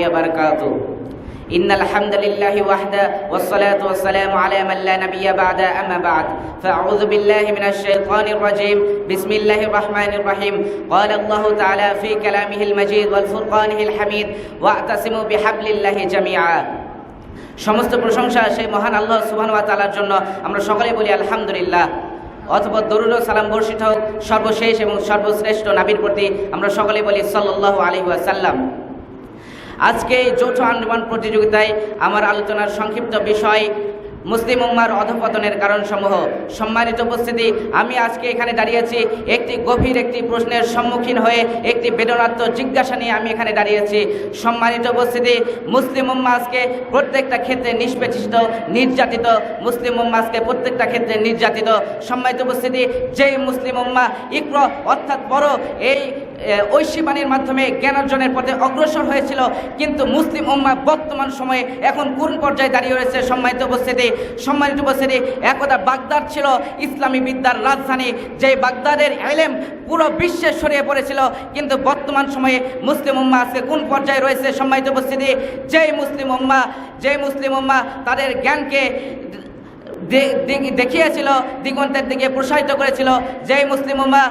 وبركاته إن الحمد لله وحده والصلاة والسلام على من لا نبي بعد أما بعد فأعوذ بالله من الشيطان الرجيم بسم الله الرحمن الرحيم قال الله تعالى في كلامه المجيد والفرقانه الحميد واعتصموا بحبل الله جميعا সমস্ত প্রশংসা সেই মহান আল্লাহ সুবহান ওয়া তাআলার জন্য আমরা সকলে বলি আলহামদুলিল্লাহ অথবা দরুদ ও সালাম বর্ষিত হোক সর্বশেষ এবং সর্বশ্রেষ্ঠ নাবির প্রতি আমরা সকলে বলি সাল্লাল্লাহু আলাইহি ওয়াসাল্লাম আজকে যৌথ আন্দোলন প্রতিযোগিতায় আমার আলোচনার সংক্ষিপ্ত বিষয় মুসলিম উম্মার অধপতনের কারণসমূহ। সম্মানিত উপস্থিতি, আমি আজকে এখানে দাঁড়িয়েছি একটি গভীর একটি প্রশ্নের সম্মুখীন হয়ে একটি বেদনাত্মক জিজ্ঞাসা নিয়ে আমি এখানে দাঁড়িয়েছি সম্মানিত উপস্থিতি, মুসলিম উম্মা আজকে প্রত্যেকটা ক্ষেত্রে নিষ্পেষিত, নির্যাতিত, মুসলিম উম্মা আজকে প্রত্যেকটা ক্ষেত্রে নির্যাতিত। সম্মানিত উপস্থিতি, যেই মুসলিম উম্মা ইক্র, অর্থাৎ বড়, এই ঐশী বাণীর মাধ্যমে জ্ঞান অর্জনের পথে অগ্রসর হয়েছিল। কিন্তু মুসলিম উম্মা বর্তমান সময়ে এখন কোন পর্যায়ে দাঁড়িয়ে রয়েছে সম্মানিত উপস্থিতি? সম্মানিত উপস্থিতি, একদা বাগদাদ ছিল ইসলামী বিদ্যার রাজধানী যে বাগদাদের এলেম পুরো বিশ্বে ছড়িয়ে পড়েছিল। কিন্তু বর্তমান সময়ে মুসলিম উম্মা আজকে কোন পর্যায়ে রয়েছে সম্মানিত উপস্থিতি? যেই মুসলিম উম্মা যেই মুসলিম উম্মা তাদের জ্ঞানকে দেখিয়েছিল, দিগন্তের দিকে প্রসারিত করেছিল। যেই মুসলিম উম্মা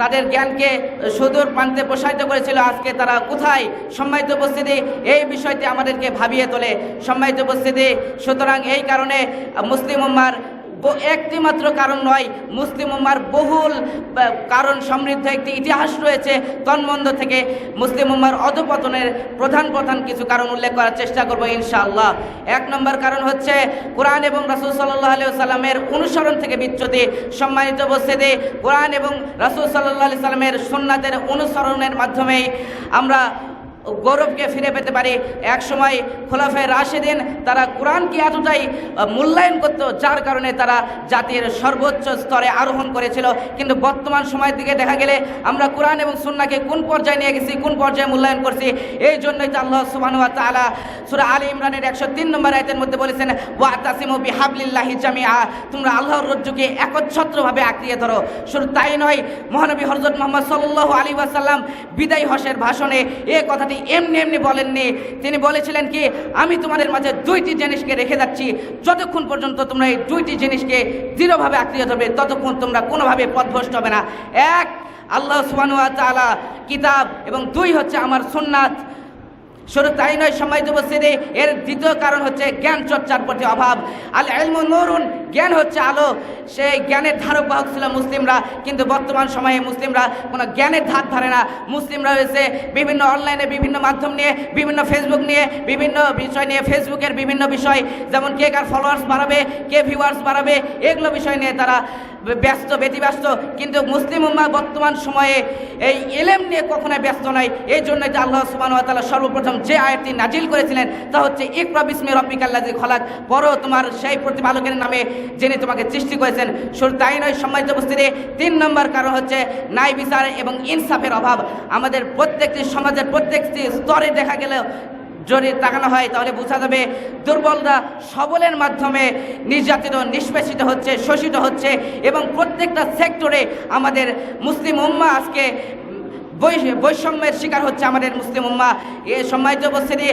তাদের জ্ঞানকে সুদূর প্রান্তে প্রসারিত করেছিল। আজকে তারা কোথায়? সম্মানিত উপস্থিতি, এই বিষয়টি আমাদেরকে ভাবিয়ে তোলে। সম্মানিত উপস্থিতি, সুতরাং এই কারণে মুসলিম উম্মার একটি মাত্র কারণ নয়। মুসলিম উম্মার বহুল কারণ সমৃদ্ধ একটি ইতিহাস রয়েছে। তন্মন্দ থেকে মুসলিম উম্মার অধপতনের প্রধান প্রধান কিছু কারণ উল্লেখ করার চেষ্টা করব ইনশাআল্লাহ। এক নম্বর কারণ হচ্ছে কোরআন এবং রাসুল সাল্লাহ আলিয়া সাল্লামের অনুসরণ থেকে বিচ্যুতি। সম্মানিত উপস্থিতি, কোরআন এবং রাসুল সাল্লাহ আলি সাল্লামের সুন্নাতের অনুসরণের মাধ্যমেই আমরা গৌরবকে ফিরে পেতে পারে। এক সময় খোলাফে রাশেদিন তারা কোরআনকে এতটাই মূল্যায়ন করত, যার কারণে তারা জাতির সর্বোচ্চ স্তরে আরোহণ করেছিল। কিন্তু বর্তমান সময়ের দিকে দেখা গেলে আমরা কোরআন এবং সুন্নাকে কোন পর্যায়ে নিয়ে গেছি, কোন পর্যায়ে মূল্যায়ন করছি, এই জন্যই তো আল্লাহ সুবহান ওয়া তাআলা সূরা আলী ইমরানের একশো তিন নম্বর আয়াতের মধ্যে বলেছেন ওয়া তাসিমু বিহাবলিল্লাহি জামিআ। তোমরা আল্লাহর রজ্জুকে একচ্ছত্রভাবে আঁকড়িয়ে ধরো। শুধু তাই নয়, মহানবী হযরত মোহাম্মদ সাল্লাল্লাহু আলাইহি ওয়াসাল্লাম বিদায় হসের ভাষণে এই কথাটি এমনি এমনি বলেননি। তিনি বলেছিলেন কি, আমি তোমাদের মাঝে দুইটি জিনিসকে রেখে যাচ্ছি। যতক্ষণ পর্যন্ত তোমরা এই দুইটি জিনিসকে দৃঢ়ভাবে আঁকড়িয়ে ধরবে, ততক্ষণ তোমরা কোনোভাবে পথভ্রষ্ট হবে না। এক, আল্লাহ সুবহানাহু ওয়া তাআলা কিতাব এবং দুই হচ্ছে আমার সুন্নাত। শুধু তাই নয়, সম্মানিত উপস্থিতি, এর দ্বিতীয় কারণ হচ্ছে জ্ঞান চর্চার প্রতি অভাব। আল এলমু নরুন জ্ঞান হচ্ছে আলো। সেই জ্ঞানের ধারক বাহক ছিল মুসলিমরা। কিন্তু বর্তমান সময়ে মুসলিমরা কোনো জ্ঞানের ধার ধারে না। মুসলিমরা রয়েছে বিভিন্ন অনলাইনে বিভিন্ন মাধ্যম নিয়ে, বিভিন্ন ফেসবুক নিয়ে, বিভিন্ন বিষয় নিয়ে ফেসবুকের বিভিন্ন বিষয়। যেমন কে কার ফলোয়ার্স বাড়াবে, কে ভিউয়ার্স বাড়াবে, এগুলো বিষয় নিয়ে তারা ব্যস্ত, ব্যতিব্যস্ত। কিন্তু মুসলিম উম্মা বর্তমান সময়ে এই এলেম নিয়ে কখনোই ব্যস্ত নয় এই জন্য যে আল্লাহ সুবহানাহু ওয়া তাআলা সর্বপ্রথম যে আয়াতটি নাজিল করেছিলেন, তা হচ্ছে ইকরা বিসমি রব্বিকাল্লাযী খলাক। পড়ো তোমার সেই প্রতিপালকের নামে যিনি তোমাকে সৃষ্টি করেছেন, শুধু তাই নয়, সম্মানিত উপস্থিতি, তিন নম্বর কারণ হচ্ছে ন্যায় বিচার এবং ইনসাফের অভাব। আমাদের প্রত্যেকটি সমাজের প্রত্যেকটি স্তরে দেখা গেলে যদি তাকানো হয়, তাহলে বোঝা যাবে দুর্বলরা সবলের মাধ্যমে নির্যাতিত, নিষ্পেষিত হচ্ছে, শোষিত হচ্ছে এবং প্রত্যেকটা সেক্টরে আমাদের মুসলিম উম্মা আজকে বৈষম্যের শিকার হচ্ছে আমাদের মুসলিম উম্মা। এ সম্মানিত উপস্থিতি